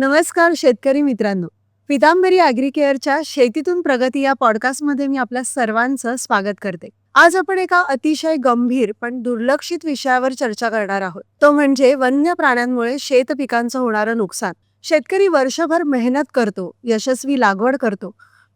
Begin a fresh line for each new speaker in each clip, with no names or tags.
नमस्कार शेतकरी मित्रांनो. पितांबरी ॲग्रिकेअरच्या शेतीतून प्रगती या पॉडकास्टमध्ये मी आपल्या सर्वांचं स्वागत करते. आज आपण एका अतिशय गंभीर पण दुर्लक्षित विषयावर चर्चा करणार आहोत. तो म्हणजे वन्य प्राण्यांमुळे शेत पिकांचं होणारं नुकसान. शेतकरी वर्षभर मेहनत करतो यशस्वी लागवड करतो.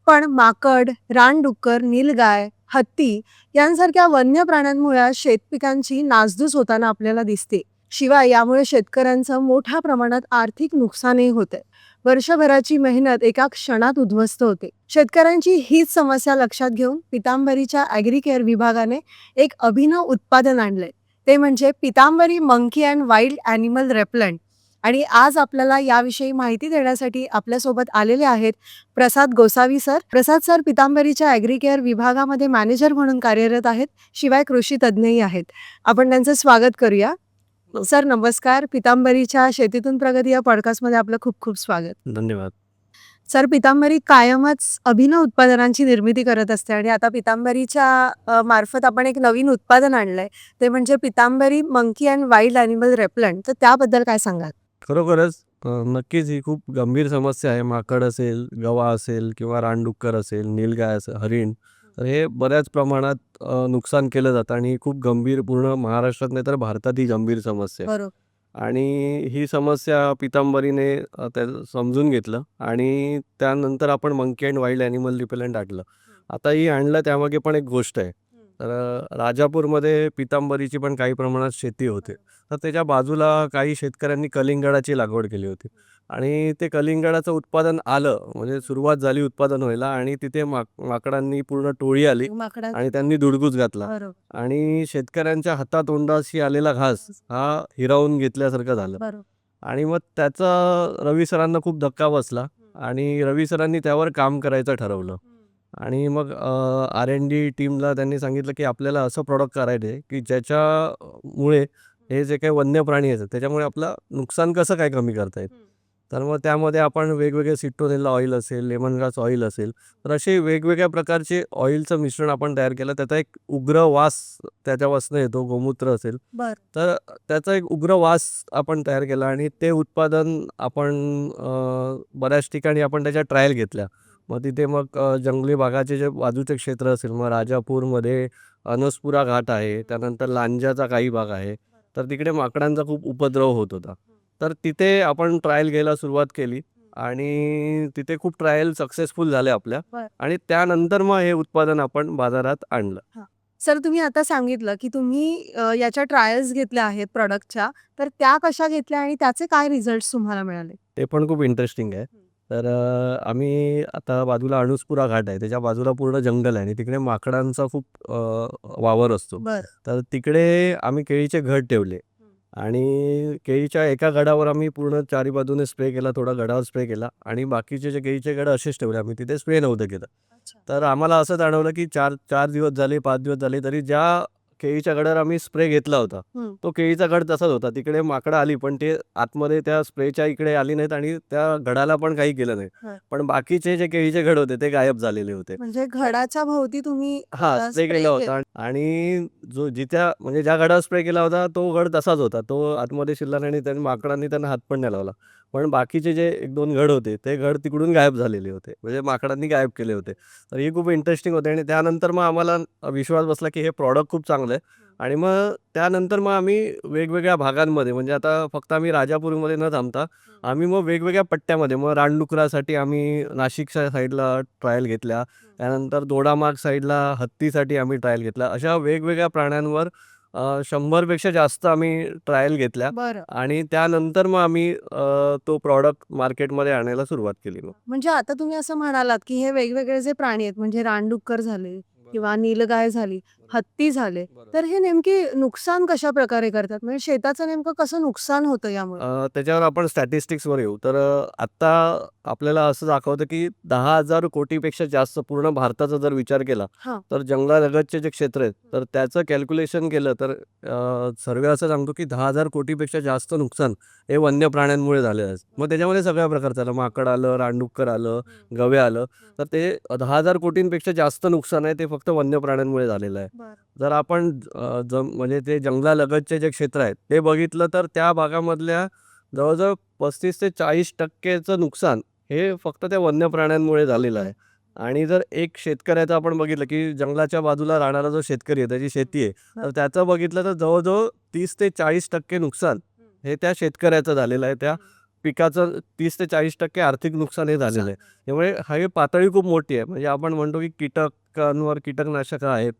पण माकड रानडुक्कर नीलगाय हत्ती यांसारख्या वन्य प्राण्यांमुळे शेतपिकांची नासधूस होताना आपल्याला दिसते. शिवाय यामुळे शेतकऱ्यांचं मोठ्या प्रमाणात आर्थिक नुकसानही होते. वर्षभराची मेहनत एका क्षणात उद्ध्वस्त होते. शेतकऱ्यांची हीच समस्या लक्षात घेऊन पितांबरीच्या ॲग्रिकेअर विभागाने एक अभिनव उत्पादन आणलंय. ते म्हणजे Pitambari monkey and wild animal repellent. आणि आज आपल्याला याविषयी माहिती देण्यासाठी आपल्यासोबत आलेले आहेत प्रसाद गोसावी सर. प्रसाद सर पितांबरीच्या ॲग्रिकेअर विभागामध्ये मॅनेजर म्हणून कार्यरत आहेत. शिवाय कृषी तज्ज्ञही आहेत. आपण त्यांचं स्वागत करूया. सर नमस्कार. पितांबरीच्या शेतीतून प्रगती या पॉडकास्टमध्ये आपलं खूप खूप स्वागत.
धन्यवाद.
सर पितांबरी कायमच अभिनव उत्पादनांची निर्मिती करत असते आणि आता पितांबरीच्या मार्फत आपण एक नवीन उत्पादन आणलंय. ते म्हणजे Pitambari monkey and wild animal repellent. तर त्याबद्दल काय सांगाल?
खरोखरच नक्कीच ही खूप गंभीर समस्या आहे. माकड असेल गवा असेल किंवा रानडुक्कर असेल नीलगाय असेल हरिण. तर हे बऱ्याच प्रमाणात अ, नुकसान केलं जातं आणि ही खूप गंभीर पूर्ण महाराष्ट्रात नाही तर भारतात ही गंभीर समस्या आहे.
बरोबर.
आणि ही समस्या पितांबरीने अ, त्या समजून घेतलं आणि त्यानंतर आपण monkey and wild animal repellent आणलं आता ही आणलं त्यामागे पण एक गोष्ट आहे. तर अ, राजापूरमध्ये पितांबरीची पण काही प्रमाणात शेती होते. तर त्याच्या बाजूला काही शेतकऱ्यांनी कलिंगडाची लागवड केली होती. आणि ते कलिंगडाचं उत्पादन आलं. म्हणजे सुरुवात झाली उत्पादन व्हायला आणि तिथे माक माकडांनी पूर्ण टोळी आली
माकडा.
आणि त्यांनी दुडगूस घातला.
बरोबर.
आणि शेतकऱ्यांच्या हातातोंडाशी आलेला घास हा हिरावून घेतल्यासारखं झालं.
बरोबर.
आणि मग त्याचा रवी सरांना खूप धक्का बसला आणि रवी सरांनी त्यावर काम करायचं ठरवलं. आणि मग आर एन डी टीमला त्यांनी सांगितलं की आपल्याला असं प्रॉडक्ट करायचं आहे की ज्याच्यामुळे हे जे काही वन्य प्राणी आहेत त्याच्यामुळे आपलं नुकसान कसं काय कमी करता येईल? तर मग त्यामध्ये आपण वेगवेगळे सिट्रोनेला ऑइल असेल लेमन ग्रास ऑइल असेल तर असे वेगवेगळ्या प्रकारचे ऑइलचं मिश्रण आपण तयार केलं. त्याचा एक उग्र वास त्याच्यापासून येतो गोमूत्र असेल. तर त्याचा एक उग्र वास आपण तयार केला आणि ते उत्पादन आपण बऱ्याच ठिकाणी आपण त्याच्या ट्रायल घेतल्या. मग तिथे मग जंगली भागाचे जे बाजूचे क्षेत्र असेल मग राजापूरमध्ये अनसपुरा घाट आहे त्यानंतर लांजाचा काही भाग आहे. तर तिकडे माकडांचा खूप उपद्रव होत होता. तर तिथे आपण ट्रायल घ्यायला सुरुवात केली आणि तिथे खूप ट्रायल सक्सेसफुल झाले आपल्या
बर.
आणि त्यानंतर मग हे उत्पादन आपण बाजारात आणलं.
सर तुम्ही आता सांगितलं की तुम्ही अ, याच्या ट्रायल्स घेतल्या आहेत प्रॉडक्टच्या तर त्या कशा घेतल्या आणि त्याचे काय रिझल्ट तुम्हाला मिळाले?
ते पण खूप इंटरेस्टिंग आहे. तर अ, आम्ही आता बाजूला अणुस्पुरा घाट आहे त्याच्या बाजूला पूर्ण जंगल आहे आणि तिकडे माकडांचा खूप अ, वावर असतो.
बर.
तर तिकडे आम्ही केळीचे घड ठेवले. आणि केळीच्या एका गडावर आम्ही पूर्ण चारी बाजूने स्प्रे केला थोडा गडावर स्प्रे केला आणि बाकीचे जे केळीचे गड असेच ठेवले आम्ही तिथे स्प्रे नव्हतं केलं. तर आम्हाला असं जाणवलं की चार चार दिवस झाले पाच दिवस झाले तरी ज्या केळीच्या गडावर आम्ही स्प्रे घेतला होता.
हम्म.
तो केळीचा गड तसाच होता. तिकडे माकडं आली पण ते आतमध्ये त्या स्प्रेच्या इकडे आली नाहीत आणि त्या गडाला पण काही केलं नाही. पण बाकीचे जे केळीचे घड होते ते गायब झालेले होते.
म्हणजे घडाच्या भोवती तुम्ही
हा
अ,
स्प्रे
spray
केला
केला.
होता आणि जो जिथ्या म्हणजे ज्या गडावर स्प्रे केला होता तो गड तसाच होता. तो आतमध्ये शिरला नाही आणि त्यांनी माकडांनी त्यांना हात पण नाही लावला. पण बाकीचे जे एक दोन गड होते ते गड तिकडून गायब झालेले होते. म्हणजे माकडांनी गायब केले होते. तर हे खूप इंटरेस्टिंग होते आणि त्यानंतर मग आम्हाला विश्वास बसला की हे प्रॉडक्ट खूप चांगलं आहे. आणि मग त्यानंतर मग आम्ही वेगवेगळ्या भागांमध्ये म्हणजे आता फक्त आम्ही राजापूरमध्ये न थांबता आम्ही मग वेगवेगळ्या पट्ट्यामध्ये मग रानडुकरासाठी आम्ही नाशिकच्या साईडला ट्रायल घेतल्या. त्यानंतर दोडामार्ग साईडला हत्तीसाठी आम्ही ट्रायल घेतला अशा वेगवेगळ्या प्राण्यांवर अ, शंभरपेक्षा जास्त आम्ही ट्रायल घेतल्या.
बरं.
आणि त्यानंतर मग आम्ही अ, तो प्रॉडक्ट मार्केटमध्ये आणायला सुरुवात केली मग.
म्हणजे आता तुम्ही असं म्हणालात की हे वेगवेगळे जे प्राणी आहेत म्हणजे रानडुक्कर झाले किंवा नीलगाय झाली हत्ती झाले. तर हे नेमके नुकसान कशा प्रकारे करतात? म्हणजे शेताचं नेमकं कसं नुकसान होतं यामुळे?
त्याच्यावर आपण स्टॅटिस्टिक्सवर येऊ. तर अ, आत्ता आपल्याला असं दाखवतं की दहा हजार कोटीपेक्षा जास्त पूर्ण भारताचा जर विचार केला. तर जंगलालगतचे जे क्षेत्र आहेत तर त्याचं कॅल्क्युलेशन केलं तर सर्वे असं सांगतो की दहा हजार कोटीपेक्षा जास्त नुकसान हे वन्य प्राण्यांमुळे झालेलं आहे. मग त्याच्यामध्ये सगळ्या प्रकारचं आलं. माकड आलं रानडुक्कर आलं गवे आलं. तर ते दहा हजार कोटींपेक्षा जास्त नुकसान आहे ते फक्त वन्य प्राण्यांमुळे झालेलं आहे. जर आपण जम म्हणजे ते जंगलालगतचे जे क्षेत्र आहेत ते बघितलं तर त्या भागामधल्या जवळजवळ पस्तीस ते चाळीस टक्केचं नुकसान हे फक्त त्या वन्य प्राण्यांमुळे झालेलं आहे. आणि जर एक शेतकऱ्याचं आपण बघितलं की जंगलाच्या बाजूला राहणारा जो शेतकरी आहे त्याची शेती आहे तर त्याचं बघितलं तर जवळजवळ तीस ते चाळीस टक्के नुकसान हे त्या शेतकऱ्याचं झालेलं आहे. त्या पिकाचं तीस ते चाळीस टक्के आर्थिक नुकसान हे झालेलं आहे. त्यामुळे हा ही पातळी खूप मोठी आहे. म्हणजे आपण म्हणतो की कीटकांवर कीटकनाशकं आहेत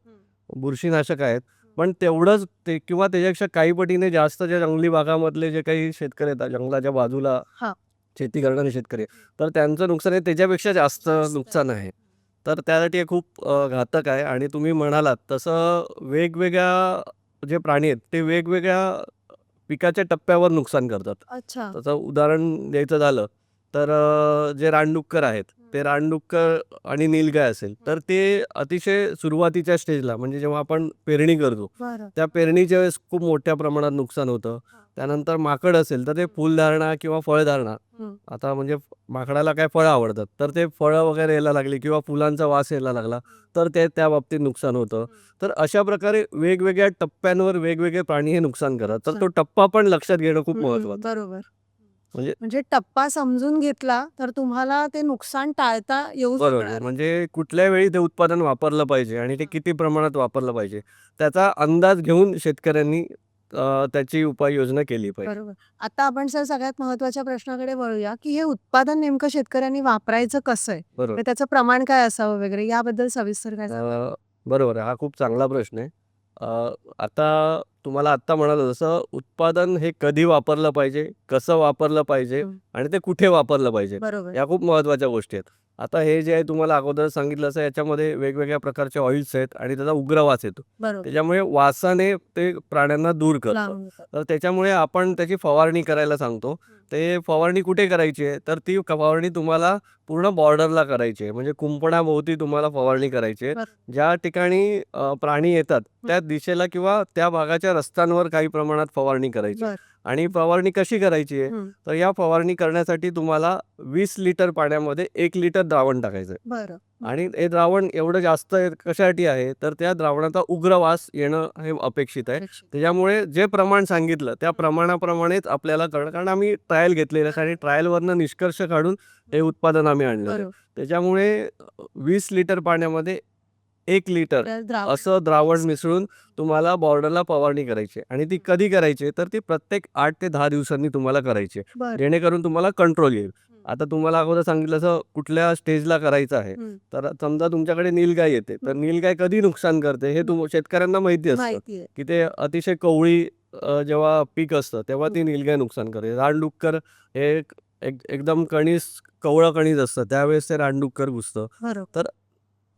बुरशीनाशक आहेत पण तेवढंच ते किंवा त्याच्यापेक्षा काही पटीने जास्त ज्या जंगली भागामधले जे काही शेतकरी आहेत जंगलाच्या बाजूला
हा.
शेती करणारे शेतकरी तर त्यांचं नुकसान हे त्याच्यापेक्षा जास्त
जास्त.
नुकसान आहे तर त्यासाठी हे खूप अ, घातक आहे आणि तुम्ही म्हणालात तसं वेगवेगळ्या जे प्राणी आहेत ते वेगवेगळ्या पिकाच्या टप्प्यावर नुकसान करतात
अच्छा
त्याचं उदाहरण द्यायचं झालं तर जे रानडुक्कर आहेत ते रानडुक्कर आणि नीलगाय असेल तर ते अतिशय सुरुवातीच्या स्टेजला म्हणजे जेव्हा आपण पेरणी करतो
बरं.
त्या पेरणीच्या वेळेस खूप मोठ्या प्रमाणात नुकसान होतं. त्यानंतर माकड असेल तर ते फुलधारणा किंवा फळधारणा
हं.
आता म्हणजे माकडाला काय फळं आवडतात तर ते फळं वगैरे यायला लागली किंवा फुलांचा वास यायला लागला तर ते त्या बाबतीत नुकसान होतं. तर अशा प्रकारे वेगवेगळ्या टप्प्यांवर वेगवेगळे प्राणी हे नुकसान करतात. तर तो टप्पा पण लक्षात घेणं खूप महत्वाचं.
बरोबर.
म्हणजे-
म्हणजे टप्पा समजून घेतला तर तुम्हाला ते नुकसान टाळता येऊ
बरोबर.
शकणार.
म्हणजे कुठल्या वेळी ते उत्पादन वापरलं पाहिजे आणि ते किती प्रमाणात वापरलं पाहिजे त्याचा अंदाज घेऊन शेतकऱ्यांनी अ, त्याची उपाययोजना केली पाहिजे.
बरोबर. आता आपण सर सगळ्यात महत्त्वाच्या प्रश्नाकडे वळूया की हे उत्पादन नेमकं शेतकऱ्यांनी वापरायचं कसं आहे?
बरोबर.
म्हणजे त्याचं प्रमाण काय असावं वगैरे? याबद्दल सविस्तर काय सांगाल?
अ, बरोबर. आहे हा खूप चांगला प्रश्न आहे. अ, आता तुम्हाला आत्ता म्हणालो जसं उत्पादन हे कधी वापरलं पाहिजे कसं वापरलं पाहिजे. आणि ते कुठे वापरलं पाहिजे
बरोबर.
या खूप महत्त्वाच्या गोष्टी आहेत. आता हे जे आहे तुम्हाला अगोदर सांगितलं असं याच्यामध्ये वेगवेगळ्या प्रकारचे ऑइल्स आहेत आणि त्याचा उग्र वास येतो.
बरोबर.
त्याच्यामुळे वासाने ते प्राण्यांना दूर करतं. तर त्याच्यामुळे आपण त्याची फवारणी करायला सांगतो. ते फवारणी कुठे करायची आहे? तर ती फवारणी तुम्हाला पूर्ण बॉर्डरला करायची आहे. म्हणजे कुंपणाभोवती तुम्हाला फवारणी करायची आहे.
बरं.
ज्या ठिकाणी अ, प्राणी येतात त्या दिशेला किंवा त्या भागाच्या रस्त्यांवर काही प्रमाणात फवारणी करायची.
बरं.
आणि फवारणी कशी करायची आहे?
हं.
तर या फवारणी करण्यासाठी तुम्हाला वीस लिटर पाण्यामध्ये एक लिटर द्रावण टाकायचं आहे.
बरं.
आणि हे द्रावण एवढं जास्त आहे- कशासाठी आहे? तर त्या द्रावणाचा उग्र वास येणं हे अपेक्षित आहे.
अपेक्षित.
त्याच्यामुळे जे प्रमाण सांगितलं त्या प्रमाणाप्रमाणेच आपल्याला कळणं कारण आम्ही ट्रायल घेतलेलं आहे. आणि ट्रायलवरनं निष्कर्ष काढून हे उत्पादन आम्ही आणलं
बरोबर.
त्याच्यामुळे वीस लिटर पाण्यामध्ये एक लिटर.
तर द्रावण
असं द्रावण मिसळून तुम्हाला बॉर्डरला फवारणी करायची आहे. आणि ती कधी करायची आहे? तर ती प्रत्येक आठ ते दहा दिवसांनी तुम्हाला करायची आहे.
बरं.
जेणेकरून तुम्हाला कंट्रोल येईल. आता तुम्हाला अगोदर सांगितलं असं कुठल्या स्टेजला करायचं आहे. तर समजा तुमच्याकडे नीलगाय येते. तर नीलगाय कधी नुकसान करते हे तुम शेतकऱ्यांना माहिती असतं.
माहिती आहे.
की ते अतिशय कवळी अ, जेव्हा पीक असतं तेव्हा ती नीलगाय नुकसान करते. रानडुक्कर हे एक एक- एकदम कणीस कवळं कणीस असतं. त्यावेळेस ते रानडुक्कर घुसतं.
बरोबर.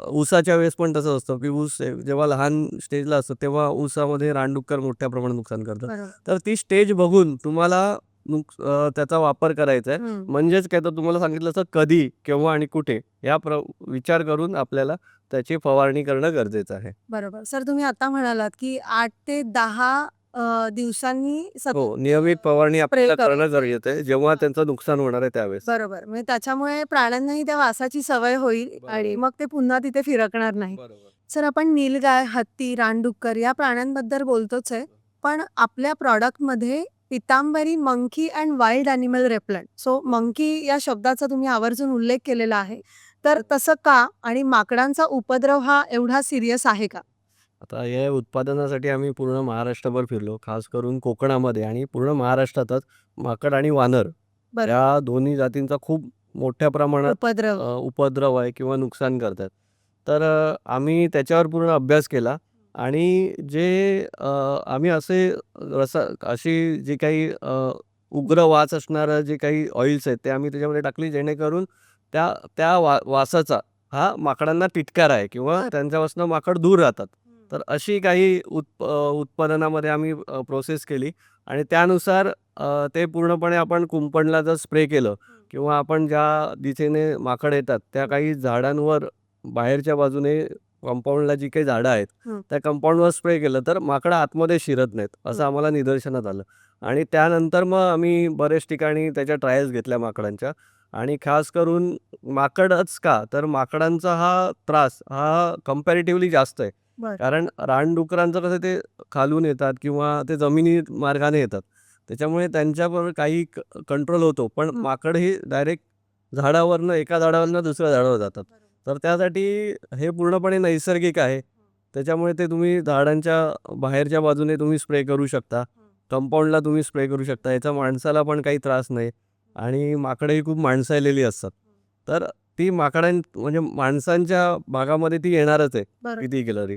ऊसाच्या वेळेस पण तसं असतं की ऊस जेव्हा लहान स्टेजला असतं तेव्हा ऊसामध्ये रानडुक्कर मोठ्या प्रमाणात नुकसान करतात तर ती स्टेज बघून तुम्हाला त्याचा वापर करायचा आहे. म्हणजेच काय तर तुम्हाला सांगितलं असं कधी केव्हा आणि कुठे या प्र विचार करून आपल्याला त्याची फवारणी करणं गरजेचं आहे.
बरोबर. सर तुम्ही आता म्हणालात की आठ ते दहा अ, दिवसांनी सतत
हो नियमित फवारणी आपल्याला. करणं गरजेचं आहे. जेव्हा त्यांचं नुकसान होणार आहे त्यावेळेस.
बरोबर. म्हणजे त्याच्यामुळे प्राण्यांनाही त्या वासाची सवय होईल
बरोबर.
आणि मग ते पुन्हा तिथे फिरकणार नाही
बरोबर.
सर आपण नीलगाय हत्ती रानडुक्कर या प्राण्यांबद्दल बोलतोच आहे. पण आपल्या प्रॉडक्टमध्ये Pitambari monkey and wild animal repellent. So monkey या शब्दाचा तुम्ही आवर्जून उल्लेख केलेला आहे. तर तसं का आणि माकडांचा उपद्रव हा एवढा सिरियस आहे का?
आता या उत्पादनासाठी आम्ही पूर्ण महाराष्ट्रभर फिरलो खास करून कोकणामध्ये आणि पूर्ण महाराष्ट्रातच माकड आणि वानर
बरं.
या दोन्ही जातींचा खूप मोठ्या प्रमाणात
उपद्रव
अ, उपद्रव आहे किंवा नुकसान करतात तर अ, आम्ही त्याच्यावर पूर्ण अभ्यास केला आणि जे अ, आम्ही असे रसा अशी जी काही अ, उग्र वास असणारं जे काही ऑइल्स आहेत ते आम्ही त्याच्यामध्ये टाकली जेणेकरून त्या त्या वा वासाचा हा माकडांना तिटकार आहे किंवा
बरं.
त्यांच्यापासून माकड दूर राहतात तर अशी काही उत्प उत्पादनामध्ये आम्ही प्रोसेस केली आणि त्यानुसार ते पूर्णपणे आपण कुंपणला जर स्प्रे केलं किंवा आपण ज्या दिशेने माकड येतात त्या काही झाडांवर बाहेरच्या बाजूने कंपाऊंडला जी काही झाडं आहेत. त्या कंपाऊंडवर स्प्रे केलं तर माकडं आतमध्ये शिरत नाहीत असं. आम्हाला निदर्शनात आलं आणि त्यानंतर मग आम्ही बरेच ठिकाणी त्याच्या ट्रायल्स घेतल्या माकडांच्या आणि खास करून माकडच का तर माकडांचा हा त्रास हा कम्पॅरेटिव्हली जास्त आहे
बरं.
कारण रानडुकरांचं कसं ते खालून येतात किंवा ते जमिनी मार्गाने येतात. त्याच्यामुळे त्यांच्यावर काही कंट्रोल होतो. पण
हं.
माकड ही डायरेक्ट झाडावरनं एका झाडावरनं दुसऱ्या झाडावर जातात. तर त्यासाठी हे पूर्णपणे नैसर्गिक आहे. त्याच्यामुळे ते तुम्ही झाडांच्या बाहेरच्या बाजूने तुम्ही स्प्रे करू शकता. कंपाऊंडला तुम्ही स्प्रे करू शकता. याचा माणसाला पण काही त्रास नाही. आणि माकडं ही खूप माणसाळलेली असतात. तर ती माकडां म्हणजे माणसांच्या भागामध्ये ती येणारच आहे
बरोबर.
किती केलं तरी.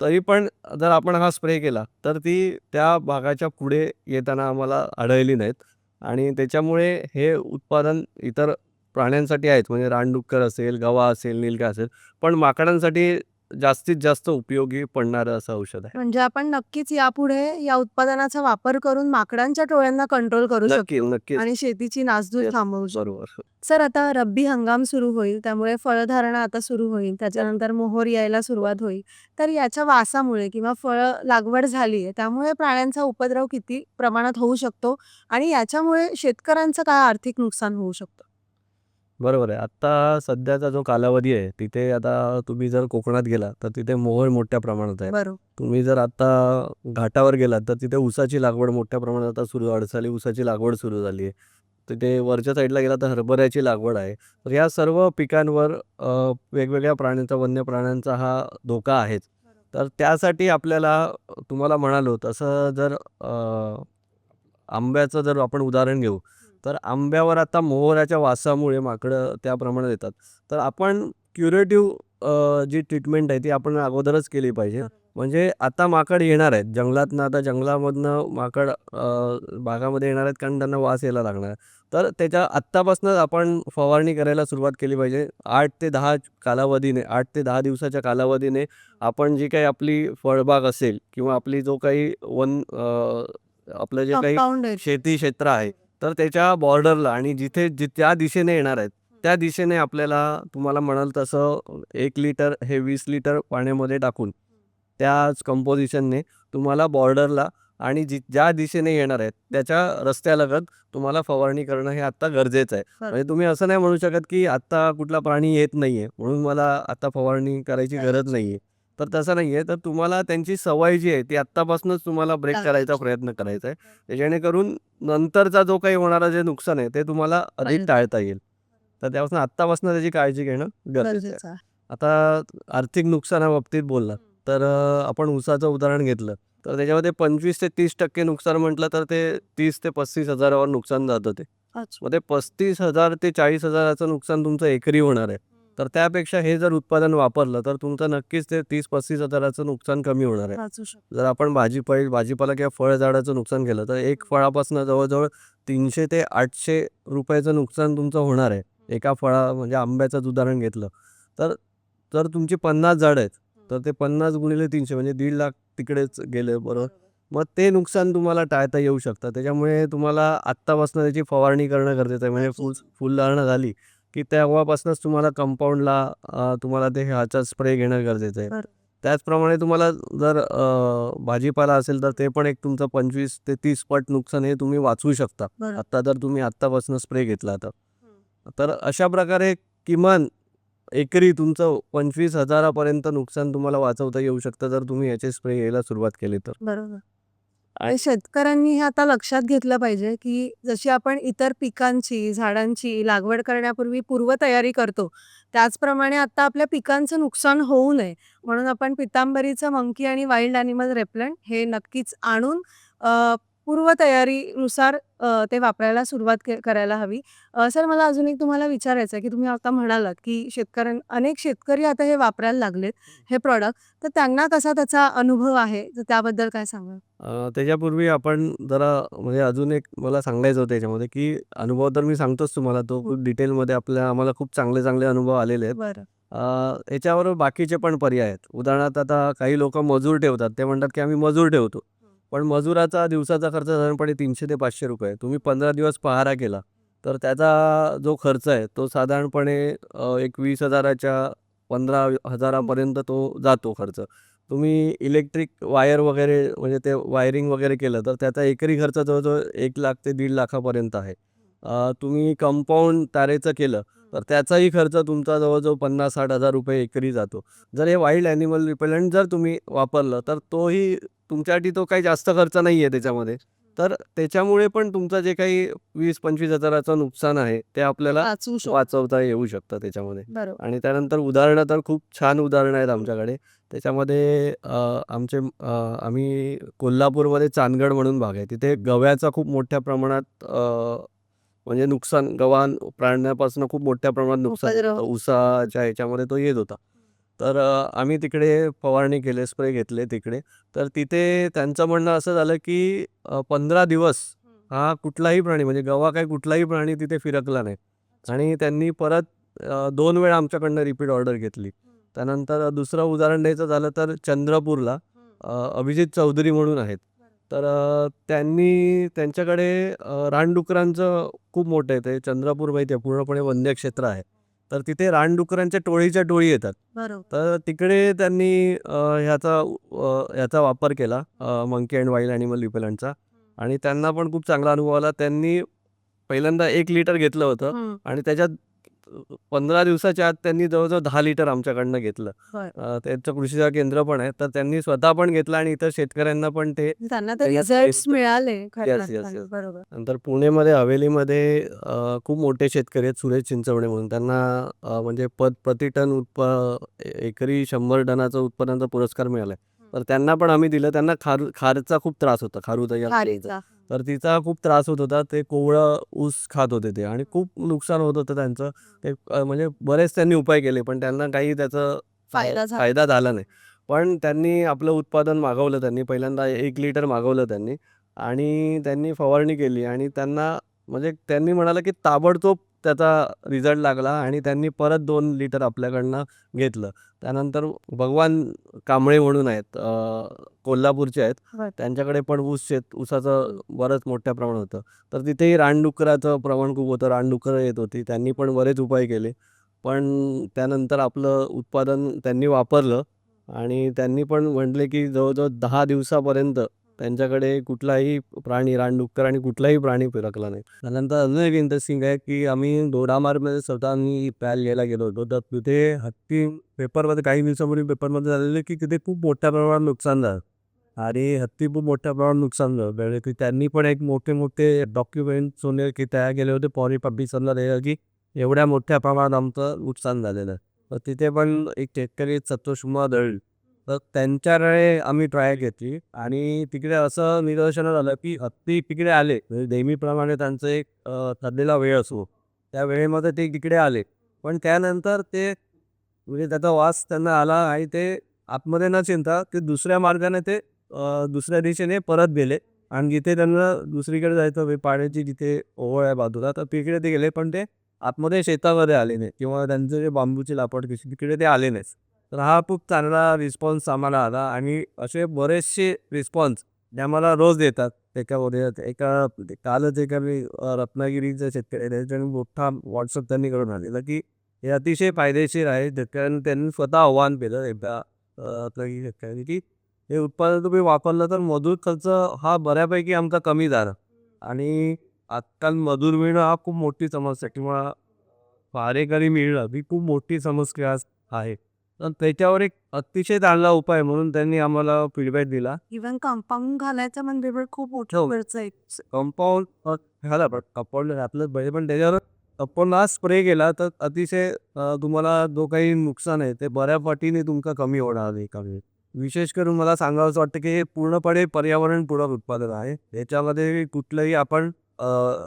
तरी पण जर आपण हा स्प्रे केला तर ती त्या भागाच्या पुढे येताना आम्हाला आढळली नाहीत. आणि त्याच्यामुळे हे उत्पादन इतर प्राण्यांसाठी आहेत म्हणजे रानडुक्कर असेल गवा असेल नीलगा असेल पण माकडांसाठी जास्तीत जास्त उपयोगी पडणारं असं औषध आहे.
म्हणजे आपण नक्कीच यापुढे या उत्पादनाचा वापर करून माकडांच्या टोळ्यांना कंट्रोल करू
नक्की
शकतो
नक्कीच.
आणि शेतीची नासधूस. थांबवू शकतो.
बरोबर.
सर आता रब्बी हंगाम सुरू होईल त्यामुळे फळधारणा आता सुरू होईल त्याच्यानंतर मोहोर यायला सुरुवात होईल. तर याच्या वासामुळे किंवा फळ लागवड झाली आहे त्यामुळे प्राण्यांचा उपद्रव किती प्रमाणात होऊ शकतो आणि याच्यामुळे शेतकऱ्यांचं काय आर्थिक नुकसान होऊ शकतं?
बरोबर आहे. आत्ता सध्याचा जो कालावधी आहे तिथे आता तुम्ही जर कोकणात गेला तर तिथे मोहोर मोठ्या प्रमाणात आहे. तुम्ही जर आता घाटावर गेलात तर तिथे ऊसाची लागवड मोठ्या प्रमाणात आता सुरू अडसाली ऊसाची लागवड सुरू झाली आहे. तिथे वरच्या साईडला गेला तर हरभऱ्याची लागवड आहे. तर या सर्व पिकांवर अ, वेगवेगळ्या प्राण्यांचा वन्य प्राण्यांचा हा धोका आहेच. तर त्यासाठी आपल्याला तुम्हाला म्हणालो तसं जर अ, आंब्याचं जर आपण उदाहरण घेऊ तर आंब्यावर आता मोहराच्या वासामुळे माकडं त्या प्रमाणात येतात तर आपण क्युरेटिव्ह जी ट्रीटमेंट आहे ती आपण अगोदरच केली पाहिजे. म्हणजे आता माकड येणार आहेत. जंगलातनं आता जंगलामधनं माकड बागामध्ये येणार आहेत कारण त्यांना वास यायला लागणार. आहे. तर त्याच्या आत्तापासूनच आपण फवारणी करायला सुरुवात केली पाहिजे. आठ ते दहा कालावधीने आठ ते दहा दिवसाच्या कालावधीने आपण जी काही आपली फळबाग असेल किंवा आपली जो काही वन आपलं जे काही शेती क्षेत्र आहे तर त्याच्या बॉर्डरला आणि जिथे जि त्या दिशेने येणार आहेत त्या दिशेने आपल्याला तुम्हाला म्हणाल तसं एक लिटर हे वीस लिटर पाण्यामध्ये टाकून त्याच कंपोजिशनने तुम्हाला बॉर्डरला आणि जी ज्या दिशेने येणार आहेत त्याच्या रस्त्यालगत तुम्हाला फवारणी करणं हे आत्ता गरजेचं आहे. म्हणजे तुम्ही असं नाही म्हणू शकत की आत्ता कुठला प्राणी येत नाहीये म्हणून मला आता फवारणी करायची गरज नाहीये. तर तसं नाहीये तर तुम्हाला त्यांची सवय जी आहे ती आत्तापासूनच तुम्हाला ब्रेक. करायचा प्रयत्न करायचा आहे जेणेकरून नंतरचा जो काही होणारा जे नुकसान आहे ते तुम्हाला अधिक. टाळता येईल तर त्यापासून आत्तापासून त्याची काळजी घेणं गरजेचं आहे
गरजेचं आहे.
आता आर्थिक नुकसानाबाबतीत बोलला तर अ, आपण ऊसाचं उदाहरण घेतलं तर त्याच्यामध्ये पंचवीस ते तीस टक्के नुकसान म्हटलं तर ते तीस ते पस्तीस हजारावर नुकसान जातं ते
अच्छा.
मग ते पस्तीस हजार ते चाळीस हजाराचं नुकसान तुमचं एकरी होणार आहे तर त्यापेक्षा हे जर उत्पादन वापरलं तर तुमचं नक्कीच ते तीस पस्तीस हजाराचं नुकसान कमी होणार आहे. जर आपण भाजीपाई भाजीपाला किंवा फळझाडाचं नुकसान केलं तर एक फळापासून जवळजवळ तीनशे ते आठशे रुपयाचं नुकसान तुमचं होणार आहे. एका फळा म्हणजे आंब्याचंच उदाहरण घेतलं तर जर तुमची पन्नास झाडं आहेत तर ते पन्नास गुणिले तीनशे म्हणजे दीड लाख तिकडेच गेले बरोबर. मग ते नुकसान तुम्हाला टाळता येऊ शकतं. त्याच्यामुळे तुम्हाला आत्तापासून त्याची फवारणी करणं गरजेचं आहे. म्हणजे फुल फुलधारणा झाली की तेव्हापासूनच तुम्हाला कंपाऊंडला तुम्हाला ते ह्याचा स्प्रे घेणं गरजेचं आहे. त्याचप्रमाणे तुम्हाला जर भाजीपाला असेल तर ते पण एक तुमचं पंचवीस ते तीस पट नुकसान हे तुम्ही वाचवू शकता. आता जर तुम्ही आत्तापासून स्प्रे घेतला तर. तर अशा प्रकारे किमान एकरी तुमचं पंचवीस हजारापर्यंत नुकसान तुम्हाला वाचवता येऊ शकतं जर तुम्ही याचे स्प्रे घ्यायला सुरुवात केली तर.
बरोबर. आणि शेतकऱ्यांनी हे आता लक्षात घेतलं पाहिजे की जशी आपण इतर पिकांची झाडांची लागवड करण्यापूर्वी पूर्वतयारी करतो त्याचप्रमाणे आता आपल्या पिकांचं नुकसान होऊ नये. म्हणून आपण पितांबरीचं मंकी आणि वाईल्ड ॲनिमल रेप्लंट हे नक्कीच आणून अ, पूर्वतयारीनुसार अ, ते वापरायला सुरुवात के- करायला हवी. अ, सर मला अजून एक तुम्हाला विचारायचं आहे की तुम्ही आता म्हणालात की शेतकऱ्यां अनेक शेतकरी आता हे वापरायला लागलेत हे. प्रॉडक्ट तर त्यांना कसा त्याचा अनुभव आहे? तर त्याबद्दल काय सांगाल?
अ, त्याच्यापूर्वी आपण जरा म्हणजे अजून एक मला सांगायचं होतं याच्यामध्ये की अनुभव तर मी सांगतोच तुम्हाला. तो खूप डिटेलमध्ये आपल्या आम्हाला खूप चांगले चांगले अनुभव आलेले आहेत.
बरं.
अ, याच्याबरोबर बाकीचे पण पर्याय आहेत. उदाहरणार्थ आता काही लोक मजूर ठेवतात. ते म्हणतात की आम्ही मजूर ठेवतो. पण मजुराचा दिवसाचा खर्च साधारणपणे तीनशे ते पाचशे रुपये. तुम्ही पंधरा दिवस पहारा केला तर त्याचा जो खर्च आहे तो साधारणपणे एक वीस हजाराच्या पंधरा हजारापर्यंत तो जातो खर्च. तुम्ही इलेक्ट्रिक वायर वगैरे म्हणजे ते वायरिंग वगैरे केलं तर त्याचा एकरी खर्च जवळजवळ एक लाख ते दीड लाखापर्यंत आहे. तुम्ही कंपाऊंड तारेचं केलं तर त्याचाही खर्च तुमचा जवळजवळ पन्नास साठ हजार रुपये एकरी जातो. जर हे वाईल्ड ॲनिमल रिपेलंट जर तुम्ही वापरलं तर तोही तुमच्यासाठी तो काही जास्त खर्च नाही आहे त्याच्यामध्ये. तर त्याच्यामुळे पण तुमचं जे काही वीस पंचवीस हजाराचं नुकसान आहे ते आपल्याला
वाचवू
वाचवता येऊ शकतं त्याच्यामध्ये.
बरोबर.
आणि त्यानंतर उदाहरणं तर खूप छान उदाहरणं आहेत आमच्याकडे. त्याच्यामध्ये अ, आमचे अ, आम्ही कोल्हापूरमध्ये चांदगड म्हणून भाग आहे. तिथे गव्याचा खूप मोठ्या प्रमाणात अ, म्हणजे नुकसान गव्हाण प्राण्यापासून खूप मोठ्या प्रमाणात नुकसान
उपद्रव.
होतं. ऊसाच्या ह्याच्यामध्ये तो येत होता. तर आम्ही तिकडे फवारणी केले स्प्रे घेतले तिकडे. तर तिथे त्यांचं म्हणणं असं झालं की पंधरा दिवस हा. कुठलाही प्राणी म्हणजे गवा काही कुठलाही प्राणी तिथे फिरकला नाही. आणि त्यांनी परत दोन वेळा आमच्याकडनं रिपीट ऑर्डर घेतली. त्यानंतर दुसरं उदाहरण द्यायचं झालं तर चंद्रपूरला अभिजित चौधरी म्हणून आहेत. तर त्यांनी त्यांच्याकडे रानडुकरांचं खूप मोठं आहे ते. चंद्रपूर माहिती आहे पूर्णपणे वन्य क्षेत्र आहे. तर तिथे रानडुकरांच्या टोळीच्या टोळी येतात.
बरोबर.
तर तिकडे त्यांनी अ, ह्याचा अ, ह्याचा वापर केला मंकी अँड वाईल्ड ॲनिमल रिपेलंटचा. आणि त्यांना पण खूप चांगला अनुभव आला. त्यांनी पहिल्यांदा एक लिटर घेतलं होतं.
हम्म.
आणि त्याच्यात पंधरा दिवसाच्या आत त्यांनी जवळजवळ दहा लिटर आमच्याकडनं घेतलं. अ, त्यांचं कृषी सेवा केंद्र पण आहे. तर त्यांनी स्वतः पण घेतलं आणि इतर शेतकऱ्यांना पण ते
त्यांना तर
त्याच्यात
रिझल्ट
ते-
मिळाले खऱ्या
Yes, yes,
अर्थाने.
yes.
बरोबर.
नंतर पुणेमध्ये हवेलीमध्ये अ, खूप मोठे शेतकरी आहेत सुरेश चिंचवडे म्हणून. त्यांना अ, म्हणजे पद प्रति टन उत्प ए- एकरी शंभर टनाचा उत्पन्नाचा पुरस्कार मिळाला तर त्यांना पण आम्ही दिलं. त्यांना खार खारचा खूप त्रास होता.
खारीचा.
तर तिचा खूप त्रास होत होता. ते कोवळं ऊस खात होते ते आणि खूप नुकसान होत होतं त्यांचं. ते म्हणजे बरेच त्यांनी उपाय केले पण त्यांना काही त्याचं
फायदा.
फायदा झाला नाही. पण त्यांनी आपलं उत्पादन मागवलं त्यांनी पहिल्यांदा एक लिटर मागवलं त्यांनी आणि त्यांनी फवारणी केली आणि त्यांना म्हणजे त्यांनी म्हणाला की ताबडतोब त्याचा रिझल्ट लागला आणि त्यांनी परत दोन लिटर आपल्याकडनं घेतलं. त्यानंतर भगवान कांबळे म्हणून आहेत कोल्हापूरचे आहेत. त्यांच्याकडे पण ऊस शेत ऊसाचं बरंच मोठ्या प्रमाणात होतं. तर तिथेही रानडुकराचं प्रमाण खूप होतं. रानडुकरं येत होती. त्यांनी पण बरेच उपाय केले. पण त्यानंतर आपलं उत्पादन त्यांनी वापरलं आणि त्यांनी पण म्हटले की जवळजवळ दहा दिवसापर्यंत त्यांच्याकडे कुठलाही प्राणी रानडुक्कर आणि कुठलाही प्राणी फिरकला नाही. त्यानंतर अजून एक इंटरेस्टिंग आहे की आम्ही दोडामार्गमध्ये स्वतः आम्ही पॅल घ्यायला गेलो होतो. तर तिथे हत्ती पेपरमध्ये काही दिवसापूर्वी पेपरमध्ये झालेलं की तिथे खूप मोठ्या प्रमाणात नुकसान झालं. आणि हत्ती खूप मोठ्या प्रमाणात नुकसान झालं. की त्यांनी पण एक मोठे मोठे डॉक्युमेंट सोने की तयार केले होते. पॉरी पब्लिशरला द्यायला की एवढ्या मोठ्या प्रमाणात आमचं नुकसान झालेलं. तर तिथे पण एक शेतकरी सत्वशुमा दळ तर त्यांच्याकडे आम्ही ट्राय घेतली आणि तिकडे असं निदर्शनास झालं की हत्ती तिकडे आले. म्हणजे नेहमीप्रमाणे त्यांचं एक अ, ठरलेला वेळ असो त्या वेळेमध्ये ते तिकडे आले. पण त्यानंतर ते म्हणजे त्याचा वास त्यांना आला आणि ते आतमध्ये न चिंता ते दुसऱ्या मार्गाने ते अ, दुसऱ्या दिशेने परत गेले. आणि जिथे त्यांना दुसरीकडे जायचं म्हणजे पाण्याची जिथे ओहोळ आहे बाजूला तर तिकडे ते गेले. पण ते आतमध्ये शेतामध्ये आले नाही किंवा त्यांचं जे बांबूची लापड कशी तिकडे ते आले नाही तर हा खूप चांगला रिस्पॉन्स आम्हाला आला आणि असे बरेचसे रिस्पॉन्स जे आम्हाला रोज देतात त्याच्यामध्ये. एका कालच एका मी रत्नागिरीचा शेतकरी आहे, मोठा व्हॉट्सअप त्यांनी करून आलेला की हे अतिशय फायदेशीर आहे. कारण त्यांनी स्वतः आव्हान केलं एकदा रत्नागिरी शेतकऱ्यांनी की हे उत्पादन तुम्ही वापरलं तर मजूर खर्च हा बऱ्यापैकी आमचा कमी झाला. आणि आजकाल मजूर मिळणं हा खूप मोठी समस्या किंवा पारेकरी मिळणं ही खूप मोठी समस्या आज आहे. तर त्याच्यावर एक अतिशय चांगला उपाय म्हणून त्यांनी आम्हाला फीडबॅक दिला.
इव्हन कंपाऊंड घालायचं म्हणजे खूप मोठा
हो.
खर्च आहे.
कंपाऊंड घाला पण. कंपाऊंड घातलं पाहिजे पण त्याच्यावर कंपाऊंड हा स्प्रे केला तर अतिशय अ, तुम्हाला जो काही नुकसान आहे ते बऱ्या पटीने तुमचं कमी होणार आहे कमी विशेष करून मला सांगावंसं वाटतं की हे पूर्णपणे पर्यावरणपूरक उत्पादन आहे. याच्यामध्ये कुठलंही आपण अ,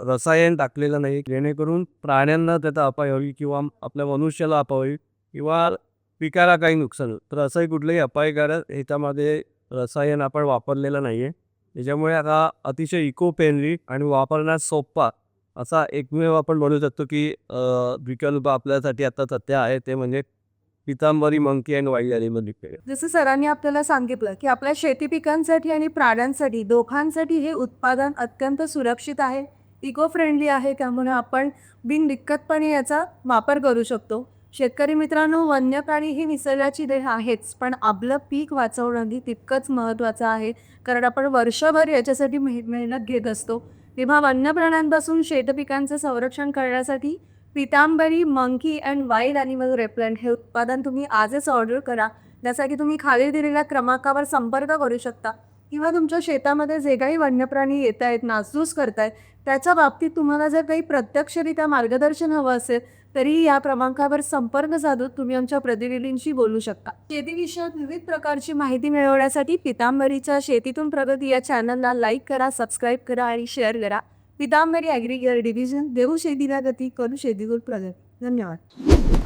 रसायन टाकलेलं नाही. जेणेकरून प्राण्यांना त्याचा अपाय होईल किंवा आपल्या मनुष्याला अपाय होईल किंवा पिकाला काही नुकसान होत. तर असंही कुठलंही अपायकारक ह्याच्यामध्ये रसायन आपण वापरलेलं नाही आहे त्याच्यामुळे आता अतिशय इको फ्रेंडली आणि वापरण्यास सोपा असा एकमेव आपण म्हणू शकतो की विकल्प आपल्यासाठी आता सध्या आहे. ते म्हणजे Pitambari monkey and wild animal repair
जसं सरांनी आपल्याला सांगितलं की आपल्या शेती पिकांसाठी आणि प्राण्यांसाठी दोघांसाठी हे उत्पादन अत्यंत सुरक्षित आहे इको फ्रेंडली आहे त्यामुळे आपण बिनदिक्कतपणे याचा वापर करू शकतो. शेतकरी मित्रांनो वन्य प्राणी ही निसर्गाची देह आहेच पण आपलं पीक वाचवणंही तितकंच महत्त्वाचं आहे. कारण आपण वर्षभर याच्यासाठी मेह मेहनत घेत असतो. तेव्हा वन्य प्राण्यांपासून शेतपिकांचं संरक्षण करण्यासाठी Pitambari monkey and wild animal repellent हे उत्पादन तुम्ही आजच ऑर्डर करा. त्यासाठी तुम्ही खाली दिलेल्या क्रमांकावर संपर्क करू शकता. किंवा तुमच्या शेतामध्ये जे काही वन्यप्राणी येत आहेत नासधूस करतायत त्याच्या बाबतीत तुम्हाला जर काही प्रत्यक्षरित्या मार्गदर्शन हवं असेल तरी या क्रमांकावर संपर्क साधून तुम्ही आमच्या प्रतिनिधींशी बोलू शकता. शेतीविषयक विविध प्रकारची माहिती मिळवण्यासाठी पितांबरीच्या शेतीतून प्रगती या चॅनलला लाईक करा सबस्क्राईब करा आणि शेअर करा. पितांबरी ॲग्रिकल्चर डिव्हिजन देऊ शेतीला गती करू शेतीतून प्रगती. धन्यवाद.